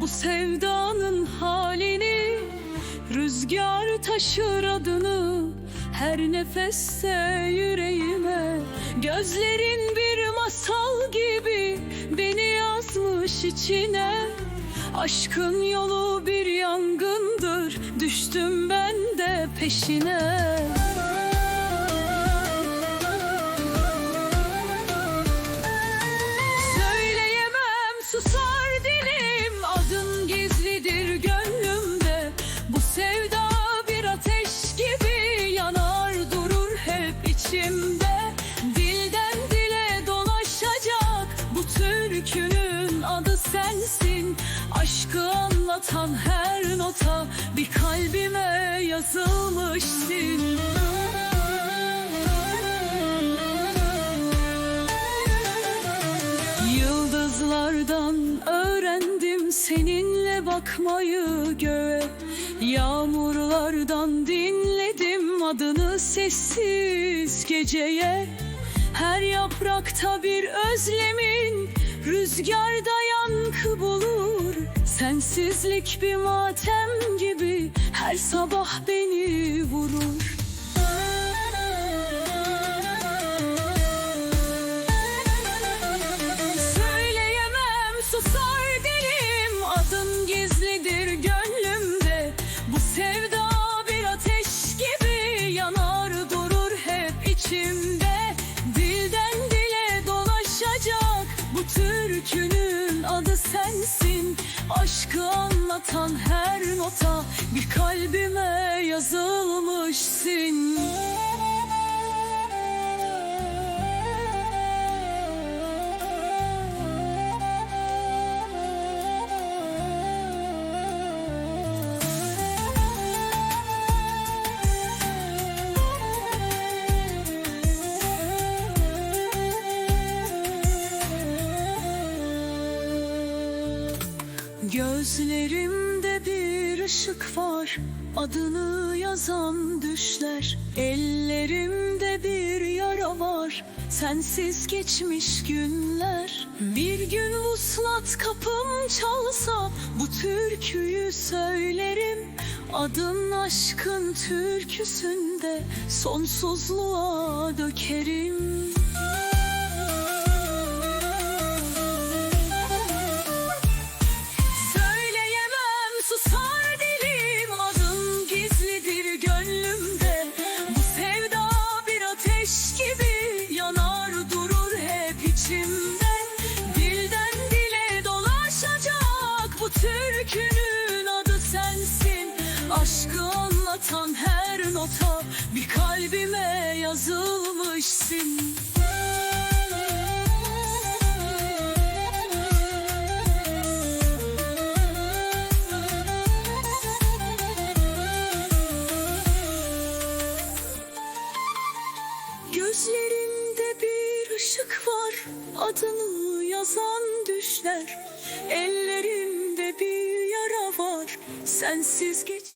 Bu sevdanın halini Rüzgar taşır adını Her nefeste yüreğime. Gözlerin bir masal gibi Beni yazmış içine. Aşkın yolu bir yangındır Düştüm ben de peşine. Türkünün adı sensin. Aşkı anlatan her nota Bir kalbime yazılmışsın. Yıldızlardan öğrendim seninle bakmayı göğe. Yağmurlardan dinledim adını sessiz geceye. Her yaprakta bir özlemin rüzgarda yankı bulur Sensizlik bir matem gibi her sabah beni vurur Aşkı anlatan her nota. Bir kalbime yazılmışsın Gözlerimde bir ışık var Adını yazan düşler. Ellerimde bir yara var Sensiz geçmiş günler. Bir gün vuslat kapım çalsa Bu türküyü söylerim. Adın aşkın türküsünde Sonsuzluğa dökerim hep içimde Dilden dolaşacak Bu türkünün adı sensin. Aşkı anlatan her nota Bir kalbime yazılmışsın Adını yazan düşler. Ellerimde bir yara var. Sensiz geç